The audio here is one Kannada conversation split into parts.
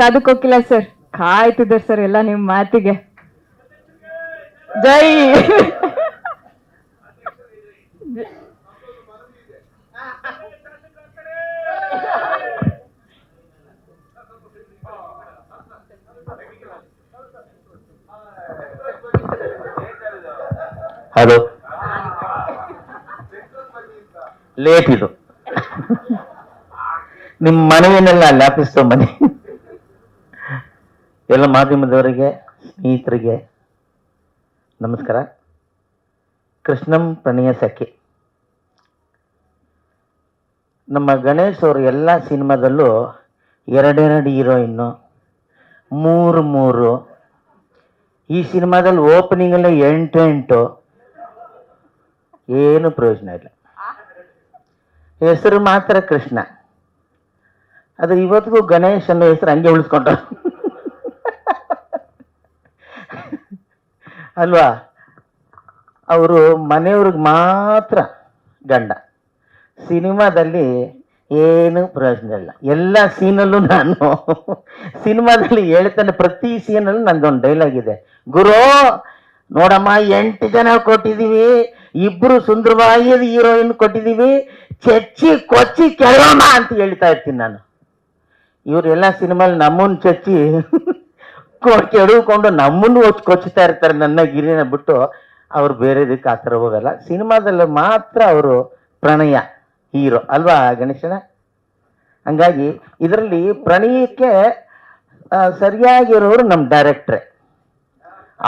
ಸಾಧುಕೋಕಿಲ್ಲ ಸರ್. ಕಾಯ್ತಿದ್ದಾರೆ ಸರ್, ಎಲ್ಲ ನಿಮ್ಮ ಮಾತಿಗೆ. ಜೈ. ಹಲೋ ಲೇಟ್ ಇದು. ನಿಮ್ಮ ಮನವಿನೆಲ್ಲ ಲ್ಯಾಪಿಸ್ತೋ ಮನೆ ಎಲ್ಲ ಮಾಧ್ಯಮದವರಿಗೆ, ಸ್ನೇಹಿತರಿಗೆ ನಮಸ್ಕಾರ. ಕೃಷ್ಣಂ ಪ್ರಣಯ ಸಖಿ. ನಮ್ಮ ಗಣೇಶ್ ಅವರು ಎಲ್ಲ ಸಿನಿಮಾದಲ್ಲೂ ಎರಡೆರಡು ಹೀರೋಯಿನ್ನು, ಮೂರು ಮೂರು. ಈ ಸಿನಿಮಾದಲ್ಲಿ ಓಪನಿಂಗಲ್ಲೇ ಎಂಟು ಎಂಟು. ಏನು ಪ್ರಯೋಜನ ಇಲ್ಲ. ಹೆಸರು ಮಾತ್ರ ಕೃಷ್ಣ. ಅದು ಇವತ್ತಿಗೂ ಗಣೇಶ್ ಅನ್ನೋ ಹೆಸರು ಹಂಗೆ ಉಳಿಸ್ಕೊಂಡ ಅಲ್ವಾ? ಅವರು ಮನೆಯವ್ರಿಗೆ ಮಾತ್ರ ಗಂಡ. ಸಿನಿಮಾದಲ್ಲಿ ಏನು ಪ್ರಯೋಜನ ಇಲ್ಲ. ಎಲ್ಲ ಸೀನಲ್ಲೂ ನಾನು ಸಿನಿಮಾದಲ್ಲಿ ಹೇಳ್ತಾನೆ, ಪ್ರತಿ ಸೀನಲ್ಲೂ ನಂದೊಂದು ಡೈಲಾಗ್ ಇದೆ. ಗುರು, ನೋಡಮ್ಮ, ಎಂಟು ಜನ ಕೊಟ್ಟಿದ್ದೀವಿ. ಇಬ್ಬರು ಸುಂದರವಾಗಿ ಹೀರೋಯಿನ್ ಕೊಟ್ಟಿದ್ದೀವಿ. ಚಚ್ಚಿ, ಕೊಚ್ಚಿ ಕೆಳೋಣ ಅಂತ ಹೇಳ್ತಾ ಇರ್ತೀನಿ ನಾನು. ಇವರೆಲ್ಲ ಸಿನಿಮಾಲಿ ನಮ್ಮನ್ನು ಚಚ್ಚಿ ಕೆಡವ್ಕೊಂಡು ನಮ್ಮನ್ನು ಹೊತ್ತು ಕೊಚ್ಚುತ್ತಾ ಇರ್ತಾರೆ ನನ್ನ ಗಿರಿನ ಬಿಟ್ಟು. ಅವ್ರು ಬೇರೆದಕ್ಕೆ ಆ ಥರ ಹೋಗಲ್ಲ. ಸಿನಿಮಾದಲ್ಲಿ ಮಾತ್ರ ಅವರು ಪ್ರಣಯ, ಹೀರೋ. ಅಲ್ವಾ ಗಣೇಶನ? ಹಂಗಾಗಿ ಇದರಲ್ಲಿ ಪ್ರಣಯಕ್ಕೆ ಸರಿಯಾಗಿರೋರು ನಮ್ಮ ಡೈರೆಕ್ಟ್ರೆ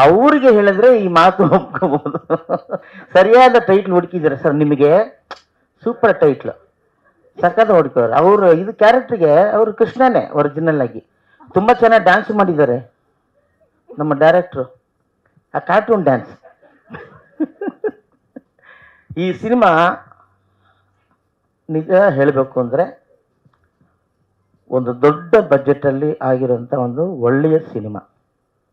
ಅವ್ರಿಗೆ ಹೇಳಿದ್ರೆ ಈ ಮಾತು ಒಪ್ಕೋಬಹುದು ಸರಿಯಾದ ಟೈಟ್ಲ್ ಹುಡುಕಿದ್ದಾರೆ ಸರ್ ನಿಮಗೆ. ಸೂಪರ್ ಟೈಟ್ಲು ಸಖತ್ ಹುಡುಕೋರು ಅವರು, ಇದು ಕ್ಯಾರೆಕ್ಟ್ರಿಗೆ ಅವರು ಕೃಷ್ಣನೇ ಒರಿಜಿನಲ್ ಆಗಿ. ತುಂಬ ಚೆನ್ನಾಗಿ ಡ್ಯಾನ್ಸ್ ಮಾಡಿದ್ದಾರೆ. ನಮ್ಮ ಡೈರೆಕ್ಟ್ರು ಆ ಕಾರ್ಟೂನ್ ಡ್ಯಾನ್ಸ್ ಈ ಸಿನಿಮಾ ನಿಜ ಹೇಳಬೇಕು ಅಂದರೆ ಒಂದು ದೊಡ್ಡ ಬಜೆಟಲ್ಲಿ ಆಗಿರೋಂಥ ಒಂದು ಒಳ್ಳೆಯ ಸಿನಿಮಾ